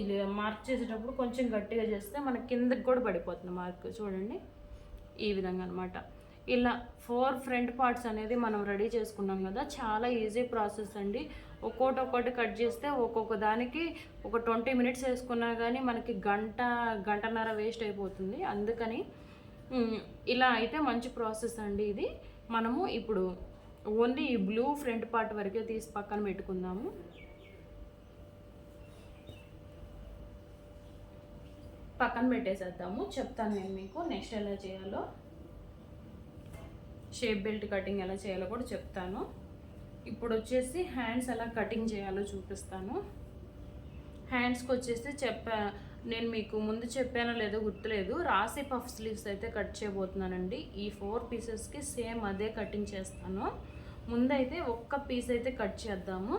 ఇది మార్క్ చేసేటప్పుడు కొంచెం గట్టిగా చేస్తే మన కిందకి కూడా పడిపోతుంది మార్క్ చూడండి. ఈ విధంగా అనమాట ఇలా ఫోర్ ఫ్రంట్ పార్ట్స్ అనేది మనం రెడీ చేసుకున్నాం కదా చాలా ఈజీ ప్రాసెస్ అండి. ఒక్కోటి ఒక్కోటి కట్ చేస్తే ఒక్కొక్క దానికి ఒక ట్వంటీ మినిట్స్ వేసుకున్నా కానీ మనకి గంట గంటన్నర వేస్ట్ అయిపోతుంది. అందుకని ఇలా అయితే మంచి ప్రాసెస్ అండి ఇది. మనము ఇప్పుడు ఓన్లీ ఈ బ్లూ ఫ్రంట్ పార్ట్ వరకే తీసి పక్కన పెట్టుకుందాము. పక్కన పెట్టేసేద్దాము. చెప్తాను నేను మీకు నెక్స్ట్ ఎలా చేయాలో. షేప్ బెల్ట్ కటింగ్ ఎలా చేయాలో కూడా చెప్తాను. ఇప్పుడు వచ్చేసి హ్యాండ్స్ ఎలా కటింగ్ చేయాలో చూపిస్తాను. హ్యాండ్స్కి వచ్చేసి చెప్పా నేను మీకు ముందు చెప్పానో లేదో గుర్తులేదు. రాసి పఫ్ స్లీవ్స్ అయితే కట్ చేయబోతున్నానండి. ఈ ఫోర్ పీసెస్కి సేమ్ అదే కటింగ్ చేస్తాను. ముందైతే ఒక్క పీస్ అయితే కట్ చేద్దాము.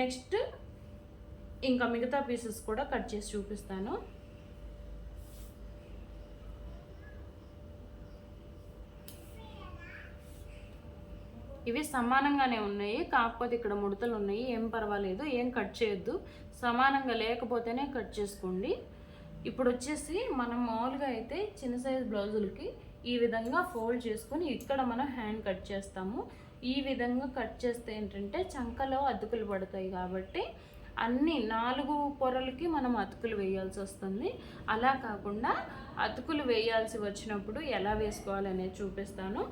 నెక్స్ట్ ఇంకా మిగతా పీసెస్ కూడా కట్ చేసి చూపిస్తాను. ఇవి సమానంగానే ఉన్నాయి కాకపోతే ఇక్కడ ముడతలు ఉన్నాయి. ఏం పర్వాలేదు ఏం కట్ చేయొద్దు. సమానంగా లేకపోతేనే కట్ చేసుకోండి. ఇప్పుడు వచ్చేసి మనం మామూలుగా అయితే చిన్న సైజ్ బ్లౌజులకి ఈ విధంగా ఫోల్డ్ చేసుకొని ఇక్కడ మనం హ్యాండ్ కట్ చేస్తాము. ఈ విధంగా కట్ చేస్తే ఏంటంటే చంకలో అతుకులు పడతాయి కాబట్టి అన్ని నాలుగు పొరలకి మనం అతుకులు వేయాల్సి వస్తుంది. అలా కాకుండా అతుకులు వేయాల్సి వచ్చినప్పుడు ఎలా వేసుకోవాలనేది చూపిస్తాను.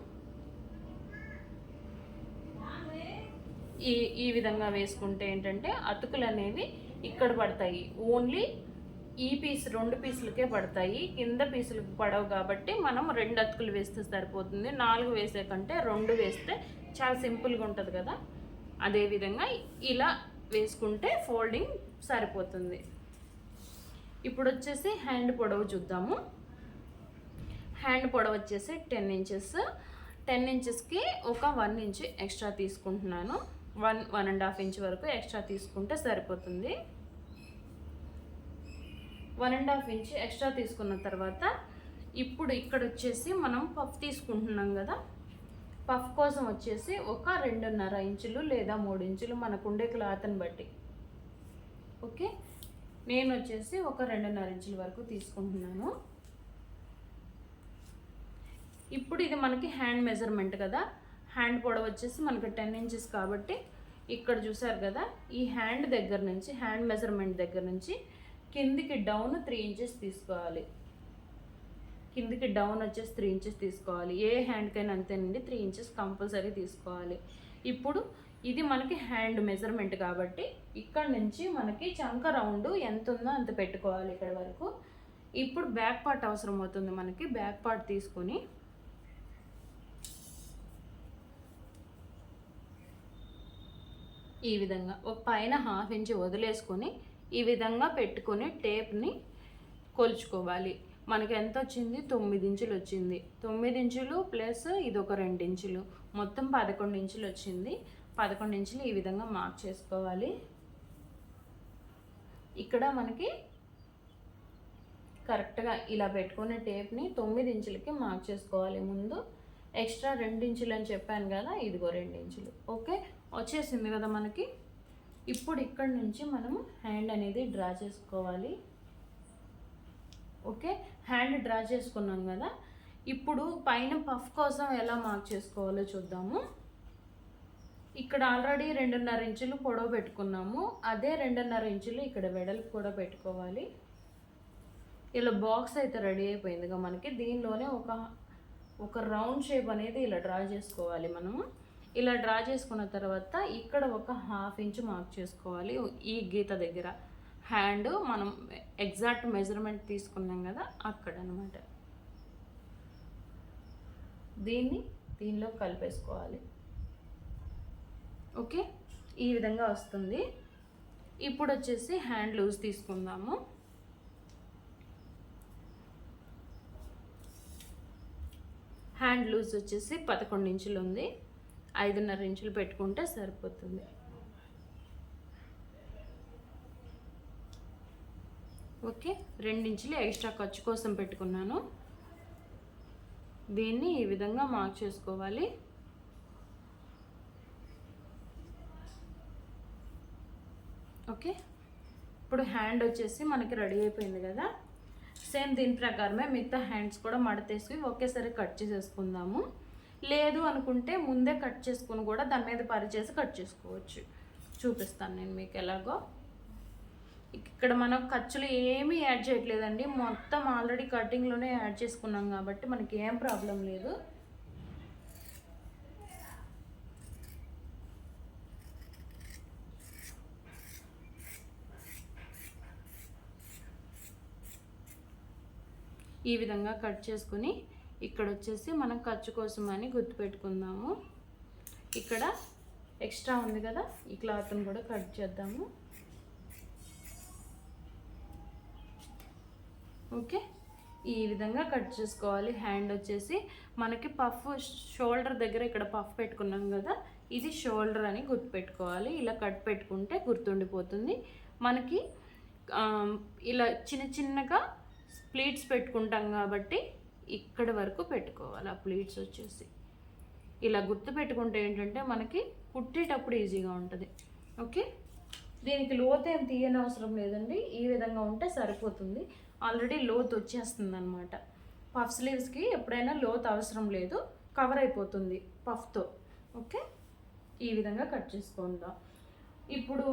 ఈ ఈ విధంగా వేసుకుంటే ఏంటంటే అతుకులు అనేవి ఇక్కడ పడతాయి. ఓన్లీ ఈ పీస్ రెండు పీసులకే పడతాయి. కింద పీసులకు పడవు కాబట్టి మనం రెండు అతుకులు వేస్తే సరిపోతుంది. నాలుగు వేసే కంటే రెండు వేస్తే చాలా సింపుల్గా ఉంటుంది కదా. అదేవిధంగా ఇలా వేసుకుంటే ఫోల్డింగ్ సరిపోతుంది. ఇప్పుడు వచ్చేసి హ్యాండ్ పొడవు చూద్దాము. హ్యాండ్ పొడవు వచ్చేసి టెన్ ఇంచెస్. టెన్ ఇంచెస్కి ఒక వన్ ఇంచ్ ఎక్స్ట్రా తీసుకుంటున్నాను. One one and half inch వరకు ఎక్స్ట్రా తీసుకుంటే సరిపోతుంది. One and half inch extra తీసుకున్న తర్వాత ఇప్పుడు ఇక్కడ వచ్చేసి మనం పఫ్ తీసుకుంటున్నాం కదా. పఫ్ కోసం వచ్చేసి ఒక రెండున్నర ఇంచులు లేదా మూడు ఇంచులు మనకు ఉండే క్లాత్ని బట్టి. ఓకే? నేను వచ్చేసి ఒక రెండున్నర ఇంచుల వరకు తీసుకుంటున్నాను. ఇప్పుడు ఇది మనకి హ్యాండ్ మెజర్మెంట్ కదా. హ్యాండ్ పొడవు వచ్చేసి మనకి టెన్ ఇంచెస్ కాబట్టి ఇక్కడ చూసారు కదా ఈ హ్యాండ్ దగ్గర నుంచి హ్యాండ్ మెజర్మెంట్ దగ్గర నుంచి కిందికి డౌన్ త్రీ ఇంచెస్ తీసుకోవాలి. కిందికి డౌన్ వచ్చేసి త్రీ ఇంచెస్ తీసుకోవాలి. ఏ హ్యాండ్కైనా అంతేనండి త్రీ ఇంచెస్ కంపల్సరీ తీసుకోవాలి. ఇప్పుడు ఇది మనకి హ్యాండ్ మెజర్మెంట్ కాబట్టి ఇక్కడ నుంచి మనకి చంక రౌండ్ ఎంత ఉందో అంత పెట్టుకోవాలి ఇక్కడ వరకు. ఇప్పుడు బ్యాక్ పార్ట్ అవసరం అవుతుంది మనకి బ్యాక్ పార్ట్ తీసుకొని ఈ విధంగా ఒక పైన హాఫ్ ఇంచ్ వదిలేసుకొని ఈ విధంగా పెట్టుకొని టేప్ని కొలుచుకోవాలి. మనకి ఎంత వచ్చింది? తొమ్మిది ఇంచులు వచ్చింది. తొమ్మిది ఇంచులు ప్లస్ ఇది ఒక రెండు ఇంచులు. మొత్తం పదకొండు ఇంచులు వచ్చింది. పదకొండు ఇంచులు ఈ విధంగా మార్క్ చేసుకోవాలి. ఇక్కడ మనకి కరెక్ట్గా ఇలా పెట్టుకునే టేప్ని తొమ్మిది ఇంచులకి మార్క్ చేసుకోవాలి. ముందు ఎక్స్ట్రా రెండు ఇంచులు అని చెప్పాను కదా ఇదిగో రెండు ఇంచులు ఓకే? వచ్చేసింది కదా మనకి. ఇప్పుడు ఇక్కడ నుంచి మనము హ్యాండ్ అనేది డ్రా చేసుకోవాలి. ఓకే? హ్యాండ్ డ్రా చేసుకున్నాం కదా. ఇప్పుడు పైన పఫ్ కోసం ఎలా మార్క్ చేసుకోవాలో చూద్దాము. ఇక్కడ ఆల్రెడీ రెండున్నర ఇంచులు పొడవు పెట్టుకున్నాము. అదే రెండున్నర ఇంచులు ఇక్కడ వెడల్పు కూడా పెట్టుకోవాలి. ఇలా బాక్స్ అయితే రెడీ అయిపోయిందిగా మనకి. దీనిలోనే ఒక ఒక రౌండ్ షేప్ అనేది ఇలా డ్రా చేసుకోవాలి మనము. ఇలా డ్రా చేసుకున్న తర్వాత ఇక్కడ ఒక హాఫ్ ఇంచ్ మార్క్ చేసుకోవాలి ఈ గీత దగ్గర. హ్యాండ్ మనం ఎగ్జాక్ట్ మెజర్మెంట్ తీసుకున్నాం కదా అక్కడ అనమాట దీన్ని దీనిలో కలిపేసుకోవాలి. ఓకే? ఈ విధంగా వస్తుంది. ఇప్పుడు వచ్చేసి హ్యాండ్ లూజ్ తీసుకుందాము. హ్యాండ్ లూజ్ వచ్చేసి పదకొండు ఇంచులు ఉంది. ఐదున్నర ఇంచులు పెట్టుకుంటే సరిపోతుంది. ఓకే రెండించులు ఎక్స్ట్రా ఖర్చు కోసం పెట్టుకున్నాను. దీన్ని ఈ విధంగా మార్క్ చేసుకోవాలి. ఓకే ఇప్పుడు హ్యాండ్ వచ్చేసి మనకి రెడీ అయిపోయింది కదా. సేమ్ దీని ప్రకారమే మిగతా హ్యాండ్స్ కూడా మడతేసి ఒకేసారి కట్ చేసేసుకుందాము. లేదు అనుకుంటే ముందే కట్ చేసుకుని కూడా దాని మీద పరిచేసి కట్ చేసుకోవచ్చు. చూపిస్తాను నేను మీకు ఎలాగో. ఇక్కడ మనం ఖర్చులు ఏమీ యాడ్ చేయట్లేదండి. మొత్తం ఆల్రెడీ కటింగ్లోనే యాడ్ చేసుకున్నాం కాబట్టి మనకి ఏం ప్రాబ్లం లేదు. ఈ విధంగా కట్ చేసుకుని ఇక్కడ వచ్చేసి మనం ఖర్చు కోసం అని గుర్తుపెట్టుకుందాము. ఇక్కడ ఎక్స్ట్రా ఉంది కదా ఈ క్లాత్ని కూడా కట్ చేద్దాము. ఓకే? ఈ విధంగా కట్ చేసుకోవాలి. హ్యాండ్ వచ్చేసి మనకి పఫ్ షోల్డర్ దగ్గర ఇక్కడ పఫ్ పెట్టుకున్నాం కదా ఇది షోల్డర్ అని గుర్తుపెట్టుకోవాలి. ఇలా కట్ పెట్టుకుంటే గుర్తుండిపోతుంది. మనకి ఇలా చిన్న చిన్నగా ప్లీట్స్ పెట్టుకుంటాం కాబట్టి ఇక్కడ వరకు పెట్టుకోవాలి. ఆ ప్లీట్స్ వచ్చేసి. ఇలా గుర్తు పెట్టుకుంటే ఏంటంటే మనకి కుట్టేటప్పుడు ఈజీగా ఉంటుంది. ఓకే? దీనికి లోతు ఏం తీయని అవసరం లేదండి. ఈ విధంగా ఉంటే సరిపోతుంది. ఆల్రెడీ లోతు వచ్చేస్తుంది అనమాట పఫ్ స్లీవ్స్కి ఎప్పుడైనా లోతు అవసరం లేదు. కవర్ అయిపోతుంది పఫ్తో. ఓకే? ఈ విధంగా కట్ చేసుకుందాం. ఇప్పుడు